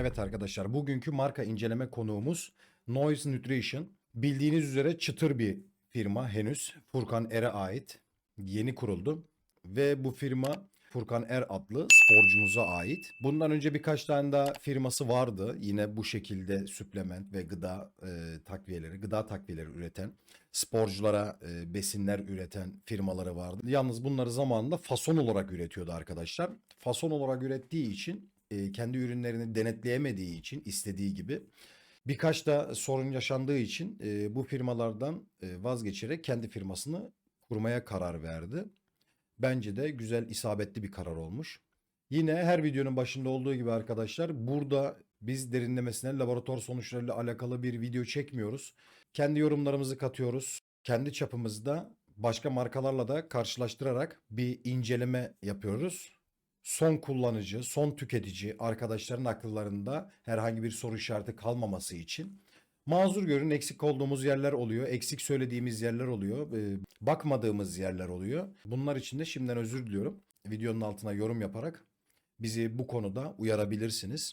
Evet arkadaşlar bugünkü marka inceleme konuğumuz Noise Nutrition. Bildiğiniz üzere çıtır bir firma henüz. Furkan Er'e ait. Yeni kuruldu. Ve bu firma Furkan Er adlı sporcumuza ait. Bundan önce birkaç tane daha firması vardı. Yine bu şekilde süplement ve gıda e, takviyeleri, gıda takviyeleri üreten, sporculara e, besinler üreten firmaları vardı. Yalnız bunları zamanında fason olarak üretiyordu arkadaşlar. Fason olarak ürettiği için kendi ürünlerini denetleyemediği için istediği gibi birkaç da sorun yaşandığı için bu firmalardan vazgeçerek kendi firmasını kurmaya karar verdi. Bence de güzel isabetli bir karar olmuş. Yine her videonun başında olduğu gibi arkadaşlar burada biz derinlemesine laboratuvar sonuçlarıyla alakalı bir video çekmiyoruz. Kendi yorumlarımızı katıyoruz. Kendi çapımızda başka markalarla da karşılaştırarak bir inceleme yapıyoruz son kullanıcı, son tüketici arkadaşların akıllarında herhangi bir soru işareti kalmaması için mazur görün eksik olduğumuz yerler oluyor, eksik söylediğimiz yerler oluyor, e, bakmadığımız yerler oluyor. Bunlar için de şimdiden özür diliyorum. Videonun altına yorum yaparak bizi bu konuda uyarabilirsiniz.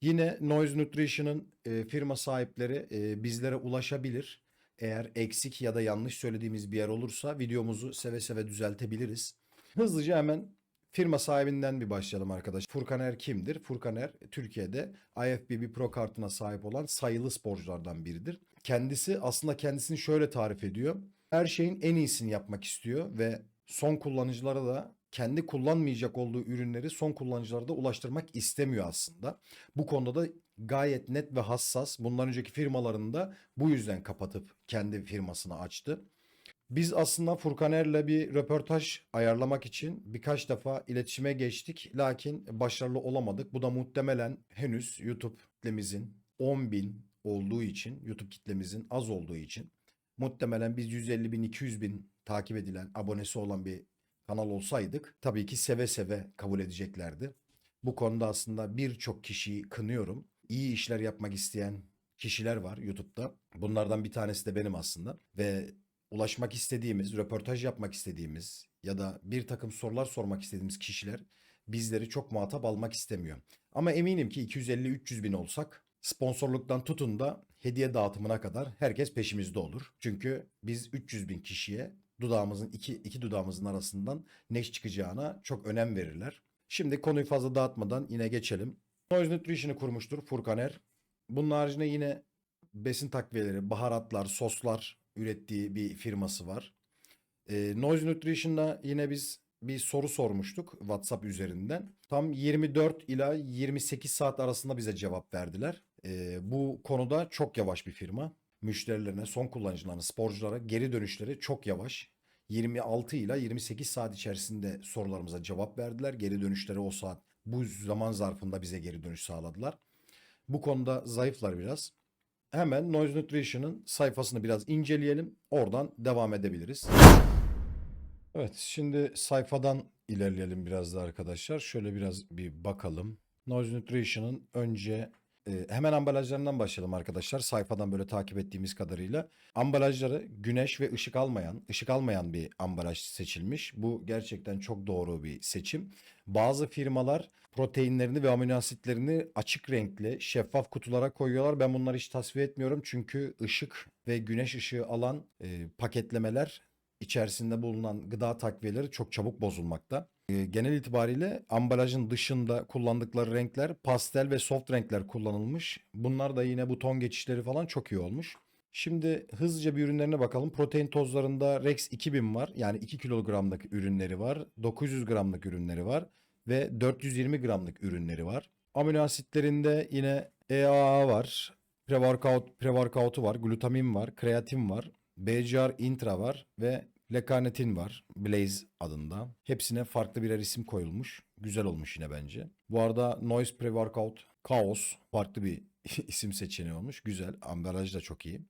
Yine Noise Nutrition'ın e, firma sahipleri e, bizlere ulaşabilir. Eğer eksik ya da yanlış söylediğimiz bir yer olursa videomuzu seve seve düzeltebiliriz. Hızlıca hemen Firma sahibinden bir başlayalım arkadaş. Furkan Er kimdir? Furkan Er Türkiye'de IFBB Pro kartına sahip olan sayılı sporculardan biridir. Kendisi aslında kendisini şöyle tarif ediyor. Her şeyin en iyisini yapmak istiyor ve son kullanıcılara da kendi kullanmayacak olduğu ürünleri son kullanıcılara da ulaştırmak istemiyor aslında. Bu konuda da gayet net ve hassas. Bundan önceki firmalarını da bu yüzden kapatıp kendi firmasını açtı. Biz aslında Furkaner'le bir röportaj ayarlamak için birkaç defa iletişime geçtik. Lakin başarılı olamadık. Bu da muhtemelen henüz YouTube kitlemizin 10 bin olduğu için, YouTube kitlemizin az olduğu için muhtemelen biz 150 bin, 200 bin takip edilen, abonesi olan bir kanal olsaydık tabii ki seve seve kabul edeceklerdi. Bu konuda aslında birçok kişiyi kınıyorum. İyi işler yapmak isteyen kişiler var YouTube'da. Bunlardan bir tanesi de benim aslında ve ulaşmak istediğimiz, röportaj yapmak istediğimiz ya da bir takım sorular sormak istediğimiz kişiler bizleri çok muhatap almak istemiyor. Ama eminim ki 250-300 bin olsak sponsorluktan tutun da hediye dağıtımına kadar herkes peşimizde olur. Çünkü biz 300 bin kişiye dudağımızın iki, iki dudağımızın arasından ne çıkacağına çok önem verirler. Şimdi konuyu fazla dağıtmadan yine geçelim. Noise Nutrition'ı kurmuştur Furkan Er. Bunun haricinde yine besin takviyeleri, baharatlar, soslar ürettiği bir firması var. E, Noise Nutrition'da yine biz bir soru sormuştuk WhatsApp üzerinden. Tam 24 ila 28 saat arasında bize cevap verdiler. E, bu konuda çok yavaş bir firma. Müşterilerine, son kullanıcılarına, sporculara geri dönüşleri çok yavaş. 26 ila 28 saat içerisinde sorularımıza cevap verdiler. Geri dönüşleri o saat bu zaman zarfında bize geri dönüş sağladılar. Bu konuda zayıflar biraz hemen Noise Nutrition'ın sayfasını biraz inceleyelim. Oradan devam edebiliriz. Evet şimdi sayfadan ilerleyelim biraz da arkadaşlar. Şöyle biraz bir bakalım. Noise Nutrition'ın önce e, hemen ambalajlarından başlayalım arkadaşlar. Sayfadan böyle takip ettiğimiz kadarıyla. Ambalajları güneş ve ışık almayan, ışık almayan bir ambalaj seçilmiş. Bu gerçekten çok doğru bir seçim. Bazı firmalar proteinlerini ve amino asitlerini açık renkli şeffaf kutulara koyuyorlar. Ben bunları hiç tasvip etmiyorum çünkü ışık ve güneş ışığı alan e, paketlemeler içerisinde bulunan gıda takviyeleri çok çabuk bozulmakta. E, genel itibariyle ambalajın dışında kullandıkları renkler pastel ve soft renkler kullanılmış. Bunlar da yine bu ton geçişleri falan çok iyi olmuş. Şimdi hızlıca bir ürünlerine bakalım. Protein tozlarında Rex 2000 var. Yani 2 kilogramlık ürünleri var. 900 gramlık ürünleri var. Ve 420 gramlık ürünleri var. Amino asitlerinde yine EAA var. Pre-workout, pre-workout'u var. Glutamin var. Kreatin var. BCR Intra var. Ve Lekanetin var. Blaze adında. Hepsine farklı birer isim koyulmuş. Güzel olmuş yine bence. Bu arada Noise Pre-Workout Chaos farklı bir isim seçeneği olmuş. Güzel. Ambalaj da çok iyi.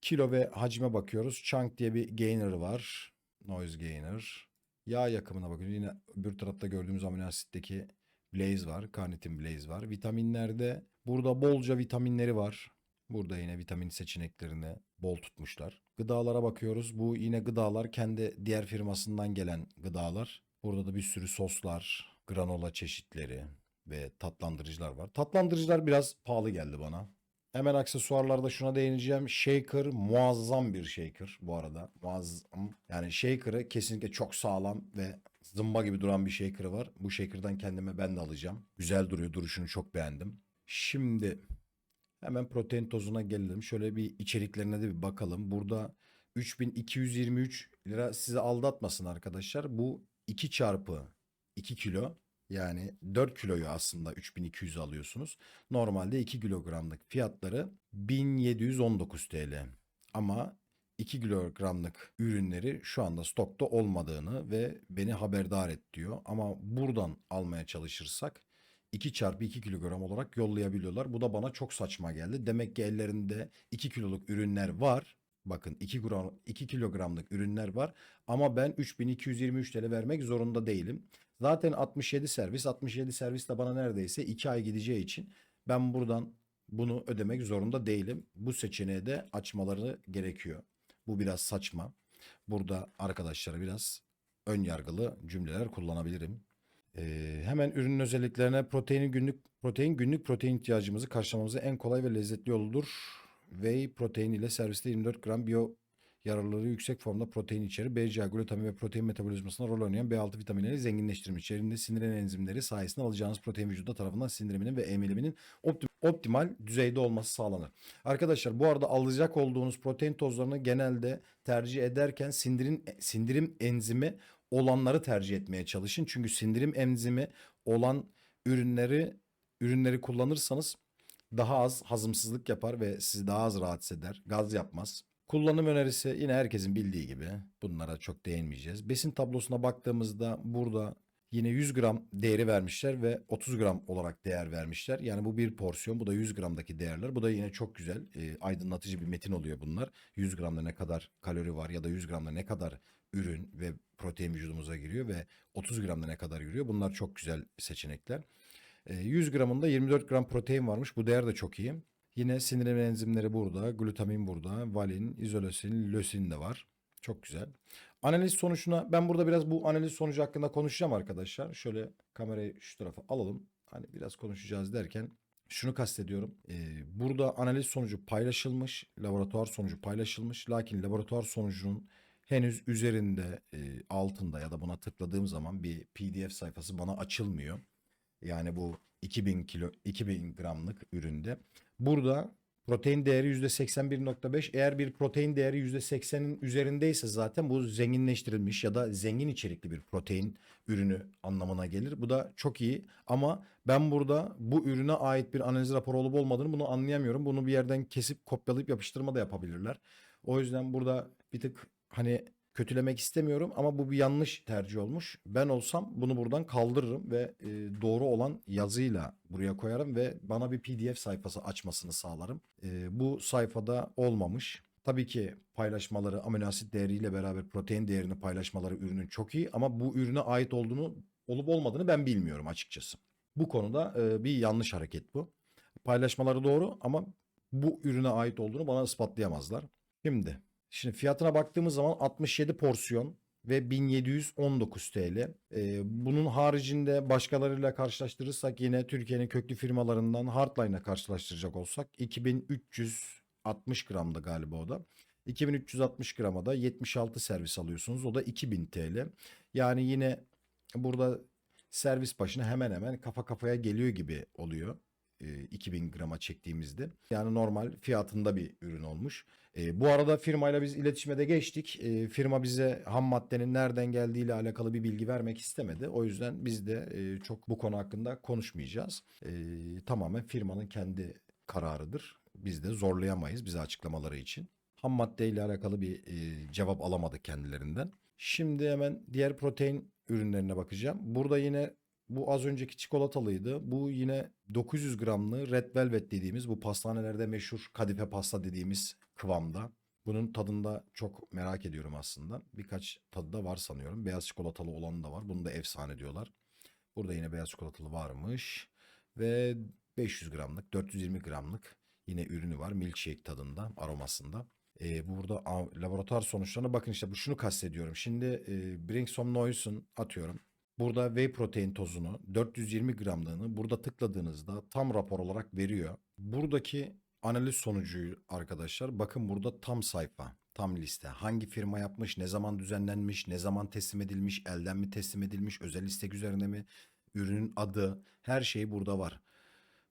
Kilo ve hacme bakıyoruz. Chunk diye bir gainer var. Noise gainer. Yağ yakımına bakıyoruz. Yine bir tarafta gördüğümüz amino asitteki Blaze var. Carnitin Blaze var. Vitaminlerde burada bolca vitaminleri var. Burada yine vitamin seçeneklerini bol tutmuşlar. Gıdalara bakıyoruz. Bu yine gıdalar kendi diğer firmasından gelen gıdalar. Burada da bir sürü soslar, granola çeşitleri, ve tatlandırıcılar var. Tatlandırıcılar biraz pahalı geldi bana. Hemen aksesuarlarda şuna değineceğim. Shaker muazzam bir shaker bu arada. Muazzam. Yani shaker'ı kesinlikle çok sağlam ve zımba gibi duran bir shaker'ı var. Bu shaker'dan kendime ben de alacağım. Güzel duruyor. Duruşunu çok beğendim. Şimdi hemen protein tozuna gelelim. Şöyle bir içeriklerine de bir bakalım. Burada 3223 lira sizi aldatmasın arkadaşlar. Bu 2 çarpı 2 kilo yani 4 kiloyu aslında 3200 alıyorsunuz. Normalde 2 kilogramlık fiyatları 1719 TL. Ama 2 kilogramlık ürünleri şu anda stokta olmadığını ve beni haberdar et diyor. Ama buradan almaya çalışırsak 2 çarpı 2 kilogram olarak yollayabiliyorlar. Bu da bana çok saçma geldi. Demek ki ellerinde 2 kiloluk ürünler var. Bakın 2 gram 2 kilogramlık ürünler var ama ben 3223 TL vermek zorunda değilim. Zaten 67 servis 67 servis de bana neredeyse 2 ay gideceği için ben buradan bunu ödemek zorunda değilim. Bu seçeneği de açmaları gerekiyor. Bu biraz saçma. Burada arkadaşlara biraz ön yargılı cümleler kullanabilirim. Ee, hemen ürünün özelliklerine proteini günlük protein günlük protein ihtiyacımızı karşılamamızın en kolay ve lezzetli yoludur. Whey protein ile serviste 24 gram biyo yararlılığı yüksek formda protein içerir. BCA, glutamin ve protein metabolizmasında rol oynayan B6 vitaminleri zenginleştirmiş. İçerisinde sindirim enzimleri sayesinde alacağınız protein vücuda tarafından sindiriminin ve emiliminin optim- optimal düzeyde olması sağlanır. Arkadaşlar bu arada alacak olduğunuz protein tozlarını genelde tercih ederken sindirim sindirim enzimi olanları tercih etmeye çalışın. Çünkü sindirim enzimi olan ürünleri ürünleri kullanırsanız daha az hazımsızlık yapar ve sizi daha az rahatsız eder. Gaz yapmaz. Kullanım önerisi yine herkesin bildiği gibi. Bunlara çok değinmeyeceğiz. Besin tablosuna baktığımızda burada yine 100 gram değeri vermişler ve 30 gram olarak değer vermişler. Yani bu bir porsiyon. Bu da 100 gramdaki değerler. Bu da yine çok güzel. e, aydınlatıcı bir metin oluyor bunlar. 100 gramda ne kadar kalori var ya da 100 gramda ne kadar ürün ve protein vücudumuza giriyor ve 30 gramda ne kadar giriyor. Bunlar çok güzel seçenekler. E, 100 gramında 24 gram protein varmış. Bu değer de çok iyi. Yine sindirim enzimleri burada, glutamin burada, valin, izolasin, lösin de var. Çok güzel. Analiz sonucuna ben burada biraz bu analiz sonucu hakkında konuşacağım arkadaşlar. Şöyle kamerayı şu tarafa alalım. Hani biraz konuşacağız derken şunu kastediyorum. Ee, burada analiz sonucu paylaşılmış, laboratuvar sonucu paylaşılmış. Lakin laboratuvar sonucunun henüz üzerinde, e, altında ya da buna tıkladığım zaman bir PDF sayfası bana açılmıyor. Yani bu 2000 kilo 2000 gramlık üründe. Burada protein değeri %81.5. Eğer bir protein değeri %80'in üzerindeyse zaten bu zenginleştirilmiş ya da zengin içerikli bir protein ürünü anlamına gelir. Bu da çok iyi ama ben burada bu ürüne ait bir analiz raporu olup olmadığını bunu anlayamıyorum. Bunu bir yerden kesip kopyalayıp yapıştırma da yapabilirler. O yüzden burada bir tık hani kötülemek istemiyorum ama bu bir yanlış tercih olmuş. Ben olsam bunu buradan kaldırırım ve e, doğru olan yazıyla buraya koyarım ve bana bir PDF sayfası açmasını sağlarım. E, bu sayfada olmamış. Tabii ki paylaşmaları amino asit değeriyle beraber protein değerini paylaşmaları ürünün çok iyi ama bu ürüne ait olduğunu olup olmadığını ben bilmiyorum açıkçası. Bu konuda e, bir yanlış hareket bu. Paylaşmaları doğru ama bu ürüne ait olduğunu bana ispatlayamazlar. Şimdi Şimdi fiyatına baktığımız zaman 67 porsiyon ve 1719 TL. Ee, bunun haricinde başkalarıyla karşılaştırırsak yine Türkiye'nin köklü firmalarından Hardline'la karşılaştıracak olsak 2360 gramda galiba o da. 2360 grama da 76 servis alıyorsunuz. O da 2000 TL. Yani yine burada servis başına hemen hemen kafa kafaya geliyor gibi oluyor. E, 2000 grama çektiğimizde. Yani normal fiyatında bir ürün olmuş. E, bu arada firmayla biz iletişime de geçtik. E, firma bize ham maddenin nereden geldiğiyle alakalı bir bilgi vermek istemedi. O yüzden biz de e, çok bu konu hakkında konuşmayacağız. E, tamamen firmanın kendi kararıdır. Biz de zorlayamayız bize açıklamaları için. Ham madde ile alakalı bir e, cevap alamadık kendilerinden. Şimdi hemen diğer protein ürünlerine bakacağım. Burada yine bu az önceki çikolatalıydı. Bu yine 900 gramlı Red Velvet dediğimiz bu pastanelerde meşhur kadife pasta dediğimiz kıvamda. Bunun tadında çok merak ediyorum aslında. Birkaç tadı da var sanıyorum. Beyaz çikolatalı olanı da var. Bunu da efsane diyorlar. Burada yine beyaz çikolatalı varmış. Ve 500 gramlık, 420 gramlık yine ürünü var. Milkshake tadında, aromasında. Ee, burada laboratuvar sonuçlarına bakın işte bu şunu kastediyorum. Şimdi e, Bring Some Noise'un atıyorum burada whey protein tozunu 420 gramlığını burada tıkladığınızda tam rapor olarak veriyor. Buradaki analiz sonucu arkadaşlar bakın burada tam sayfa, tam liste. Hangi firma yapmış, ne zaman düzenlenmiş, ne zaman teslim edilmiş, elden mi teslim edilmiş, özel istek üzerine mi, ürünün adı, her şey burada var.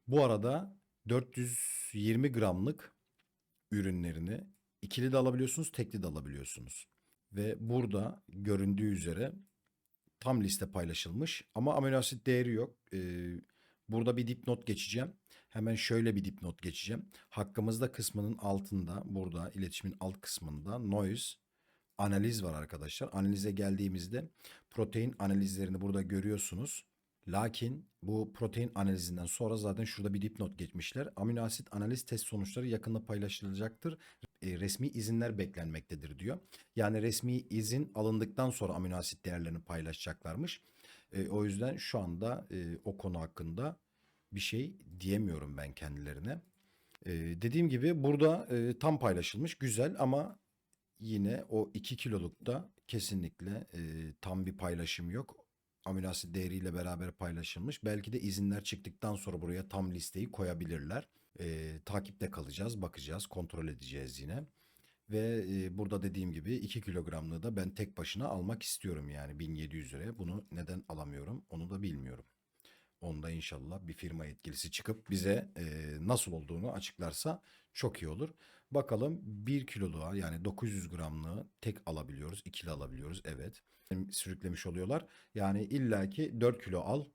Bu arada 420 gramlık ürünlerini ikili de alabiliyorsunuz, tekli de alabiliyorsunuz. Ve burada göründüğü üzere tam liste paylaşılmış ama amino asit değeri yok. Ee, burada bir dipnot geçeceğim. Hemen şöyle bir dipnot geçeceğim. Hakkımızda kısmının altında burada iletişimin alt kısmında noise analiz var arkadaşlar. Analize geldiğimizde protein analizlerini burada görüyorsunuz. Lakin bu protein analizinden sonra zaten şurada bir dipnot geçmişler. Amino asit analiz test sonuçları yakında paylaşılacaktır. E, resmi izinler beklenmektedir diyor. Yani resmi izin alındıktan sonra amino asit değerlerini paylaşacaklarmış. E, o yüzden şu anda e, o konu hakkında bir şey diyemiyorum ben kendilerine. E, dediğim gibi burada e, tam paylaşılmış güzel ama yine o 2 kilolukta kesinlikle e, tam bir paylaşım yok. Amino asit değeriyle beraber paylaşılmış. Belki de izinler çıktıktan sonra buraya tam listeyi koyabilirler. E, takipte kalacağız, bakacağız, kontrol edeceğiz yine. Ve e, burada dediğim gibi 2 kilogramlığı da ben tek başına almak istiyorum yani 1700 liraya. Bunu neden alamıyorum onu da bilmiyorum. Onda inşallah bir firma yetkilisi çıkıp bize e, nasıl olduğunu açıklarsa çok iyi olur. Bakalım 1 kiloluğa yani 900 gramlığı tek alabiliyoruz, ikili alabiliyoruz evet. Sürüklemiş oluyorlar. Yani illaki 4 kilo al,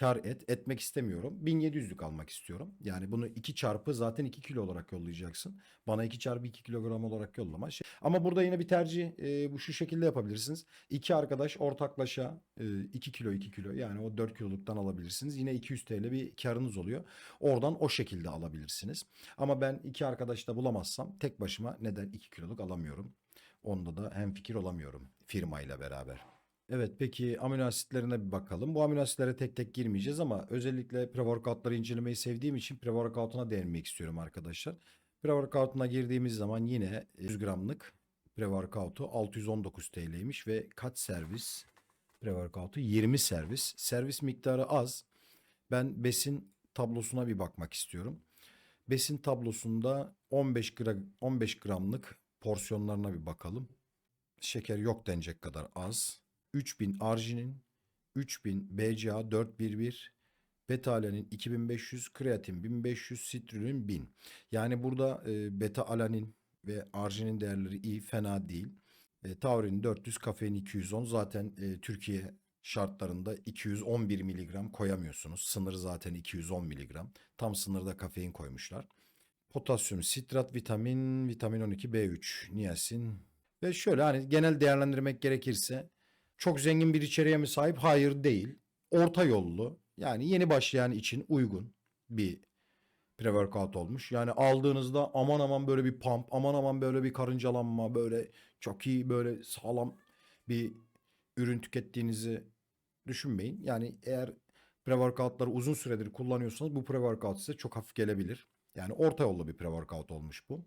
kar et. Etmek istemiyorum. 1700'lük almak istiyorum. Yani bunu 2 çarpı zaten 2 kilo olarak yollayacaksın. Bana 2 çarpı 2 kilogram olarak yollama. Şey- Ama burada yine bir tercih e, bu şu şekilde yapabilirsiniz. İki arkadaş ortaklaşa e, 2 kilo 2 kilo yani o 4 kiloluktan alabilirsiniz. Yine 200 TL bir karınız oluyor. Oradan o şekilde alabilirsiniz. Ama ben iki arkadaş da bulamazsam tek başıma neden 2 kiloluk alamıyorum? Onda da hem fikir olamıyorum firmayla beraber. Evet peki amino asitlerine bir bakalım. Bu amino asitlere tek tek girmeyeceğiz ama özellikle pre-workoutları incelemeyi sevdiğim için pre-workout'una değinmek istiyorum arkadaşlar. Pre-workout'una girdiğimiz zaman yine 100 gramlık pre-workout'u 619 TL'ymiş ve kaç servis pre-workout'u 20 servis. Servis miktarı az. Ben besin tablosuna bir bakmak istiyorum. Besin tablosunda 15 gram 15 gramlık porsiyonlarına bir bakalım. Şeker yok denecek kadar az. 3000 arginin, 3000 BCA 411, beta-alanin 2500, kreatin 1500, sitrulin 1000. Yani burada e, beta-alanin ve arginin değerleri iyi, fena değil. E, taurin 400, kafein 210. Zaten e, Türkiye şartlarında 211 miligram koyamıyorsunuz. Sınır zaten 210 miligram. Tam sınırda kafein koymuşlar. Potasyum, sitrat, vitamin, vitamin 12, B3, niyasin. Ve şöyle hani genel değerlendirmek gerekirse çok zengin bir içeriğe mi sahip? Hayır değil. Orta yollu. Yani yeni başlayan için uygun bir pre-workout olmuş. Yani aldığınızda aman aman böyle bir pump, aman aman böyle bir karıncalanma, böyle çok iyi böyle sağlam bir ürün tükettiğinizi düşünmeyin. Yani eğer pre-workoutları uzun süredir kullanıyorsanız bu pre-workout size çok hafif gelebilir. Yani orta yollu bir pre-workout olmuş bu.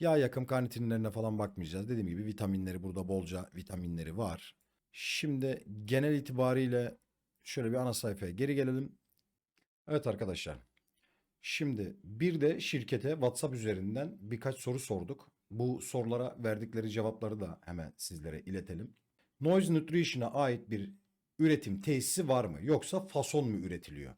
Yağ yakım karnitinlerine falan bakmayacağız. Dediğim gibi vitaminleri burada bolca vitaminleri var. Şimdi genel itibariyle şöyle bir ana sayfaya geri gelelim. Evet arkadaşlar. Şimdi bir de şirkete WhatsApp üzerinden birkaç soru sorduk. Bu sorulara verdikleri cevapları da hemen sizlere iletelim. Noise Nutrition'a ait bir üretim tesisi var mı? Yoksa fason mu üretiliyor?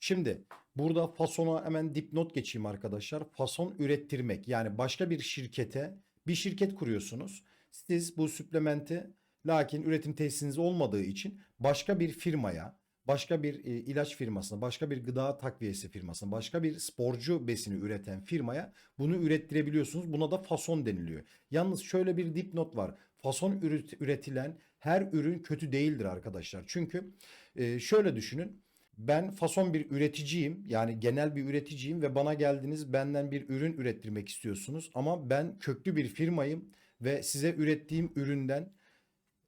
Şimdi burada fasona hemen dipnot geçeyim arkadaşlar. Fason ürettirmek yani başka bir şirkete bir şirket kuruyorsunuz. Siz bu süplementi lakin üretim tesisiniz olmadığı için başka bir firmaya, başka bir e, ilaç firmasına, başka bir gıda takviyesi firmasına, başka bir sporcu besini üreten firmaya bunu ürettirebiliyorsunuz. Buna da fason deniliyor. Yalnız şöyle bir dipnot var. Fason üret- üretilen her ürün kötü değildir arkadaşlar. Çünkü e, şöyle düşünün. Ben fason bir üreticiyim. Yani genel bir üreticiyim ve bana geldiniz benden bir ürün ürettirmek istiyorsunuz. Ama ben köklü bir firmayım ve size ürettiğim üründen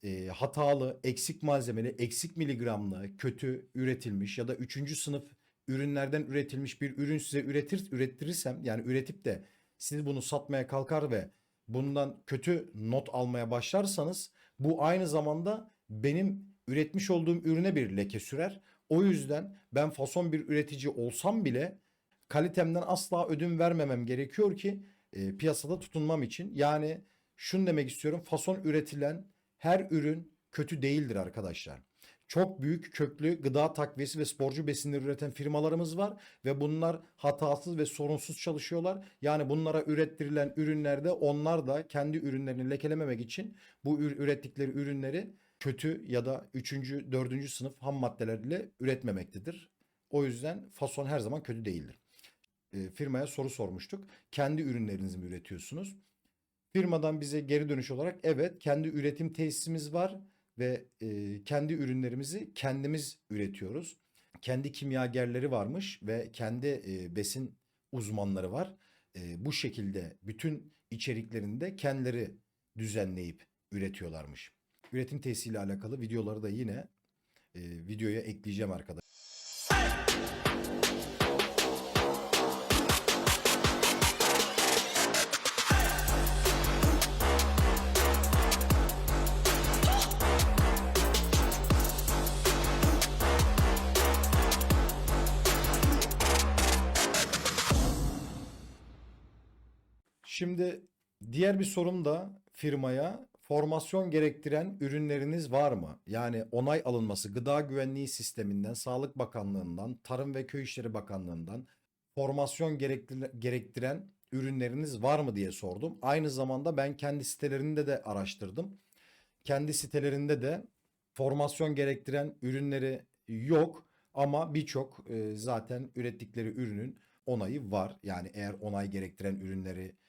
e, hatalı, eksik malzemeli, eksik miligramlı, kötü üretilmiş ya da üçüncü sınıf ürünlerden üretilmiş bir ürün size üretir ürettirirsem yani üretip de siz bunu satmaya kalkar ve bundan kötü not almaya başlarsanız bu aynı zamanda benim üretmiş olduğum ürüne bir leke sürer. O yüzden ben fason bir üretici olsam bile kalitemden asla ödün vermemem gerekiyor ki e, piyasada tutunmam için. Yani şunu demek istiyorum. Fason üretilen her ürün kötü değildir arkadaşlar. Çok büyük köklü gıda takviyesi ve sporcu besinleri üreten firmalarımız var ve bunlar hatasız ve sorunsuz çalışıyorlar. Yani bunlara ürettirilen ürünlerde onlar da kendi ürünlerini lekelememek için bu ür- ürettikleri ürünleri kötü ya da 3. 4. sınıf ham maddelerle üretmemektedir. O yüzden fason her zaman kötü değildir. E, firmaya soru sormuştuk. Kendi ürünlerinizi mi üretiyorsunuz? Firmadan bize geri dönüş olarak evet kendi üretim tesisimiz var ve e, kendi ürünlerimizi kendimiz üretiyoruz. Kendi kimyagerleri varmış ve kendi e, besin uzmanları var. E, bu şekilde bütün içeriklerini de kendileri düzenleyip üretiyorlarmış. Üretim tesisiyle alakalı videoları da yine e, videoya ekleyeceğim arkadaşlar. Şimdi diğer bir sorum da firmaya formasyon gerektiren ürünleriniz var mı? Yani onay alınması Gıda Güvenliği Sisteminden, Sağlık Bakanlığından, Tarım ve Köy İşleri Bakanlığından formasyon gerektir- gerektiren ürünleriniz var mı diye sordum. Aynı zamanda ben kendi sitelerinde de araştırdım. Kendi sitelerinde de formasyon gerektiren ürünleri yok ama birçok e, zaten ürettikleri ürünün onayı var. Yani eğer onay gerektiren ürünleri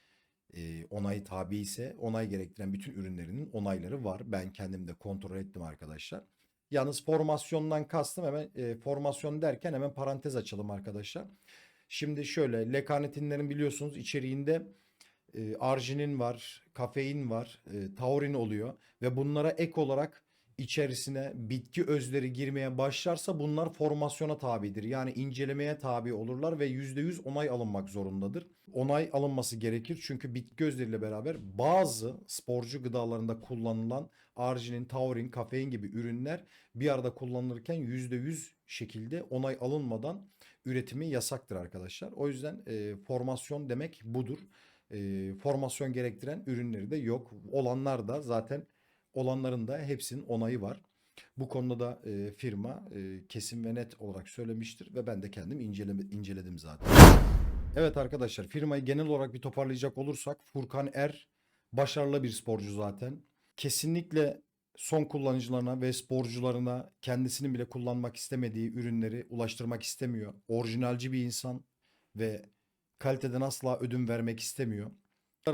e, onay tabi ise onay gerektiren bütün ürünlerinin onayları var. Ben kendim de kontrol ettim arkadaşlar. Yalnız formasyondan kastım hemen e, formasyon derken hemen parantez açalım arkadaşlar. Şimdi şöyle lekanetinlerin biliyorsunuz içeriğinde e, arginin var, kafein var, e, taurin oluyor ve bunlara ek olarak içerisine bitki özleri girmeye başlarsa bunlar formasyona tabidir. Yani incelemeye tabi olurlar ve %100 onay alınmak zorundadır. Onay alınması gerekir çünkü bitki özleriyle beraber bazı sporcu gıdalarında kullanılan arginin, taurin, kafein gibi ürünler bir arada kullanılırken %100 şekilde onay alınmadan üretimi yasaktır arkadaşlar. O yüzden e, formasyon demek budur. E, formasyon gerektiren ürünleri de yok. Olanlar da zaten olanların da hepsinin onayı var. Bu konuda da e, firma e, kesin ve net olarak söylemiştir ve ben de kendim inceleme, inceledim zaten. Evet arkadaşlar firmayı genel olarak bir toparlayacak olursak Furkan Er başarılı bir sporcu zaten. Kesinlikle son kullanıcılarına ve sporcularına kendisinin bile kullanmak istemediği ürünleri ulaştırmak istemiyor. Orijinalci bir insan ve kaliteden asla ödün vermek istemiyor.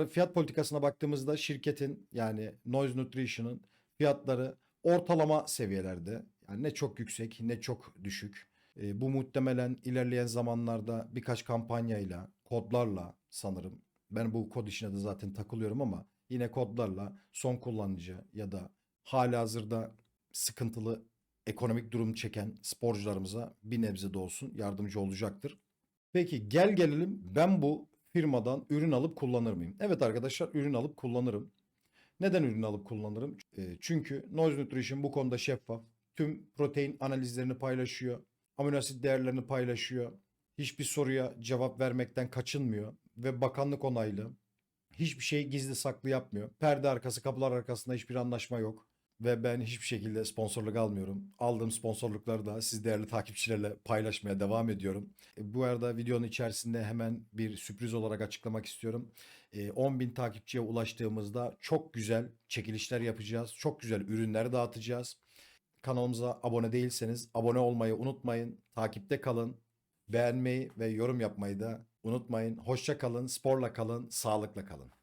Fiyat politikasına baktığımızda şirketin yani Noise Nutrition'ın fiyatları ortalama seviyelerde. Yani ne çok yüksek ne çok düşük. E, bu muhtemelen ilerleyen zamanlarda birkaç kampanyayla, kodlarla sanırım. Ben bu kod işine de zaten takılıyorum ama yine kodlarla son kullanıcı ya da halihazırda sıkıntılı ekonomik durum çeken sporcularımıza bir nebze de olsun yardımcı olacaktır. Peki gel gelelim ben bu firmadan ürün alıp kullanır mıyım? Evet arkadaşlar ürün alıp kullanırım. Neden ürün alıp kullanırım? E, çünkü Noise Nutrition bu konuda şeffaf. Tüm protein analizlerini paylaşıyor. Amino asit değerlerini paylaşıyor. Hiçbir soruya cevap vermekten kaçınmıyor ve bakanlık onaylı. Hiçbir şey gizli saklı yapmıyor. Perde arkası, kapılar arkasında hiçbir anlaşma yok. Ve ben hiçbir şekilde sponsorluk almıyorum. Aldığım sponsorlukları da siz değerli takipçilerle paylaşmaya devam ediyorum. E, Bu arada videonun içerisinde hemen bir sürpriz olarak açıklamak istiyorum. E, 10.000 takipçiye ulaştığımızda çok güzel çekilişler yapacağız. Çok güzel ürünler dağıtacağız. Kanalımıza abone değilseniz abone olmayı unutmayın. Takipte kalın. Beğenmeyi ve yorum yapmayı da unutmayın. Hoşça kalın, sporla kalın, sağlıkla kalın.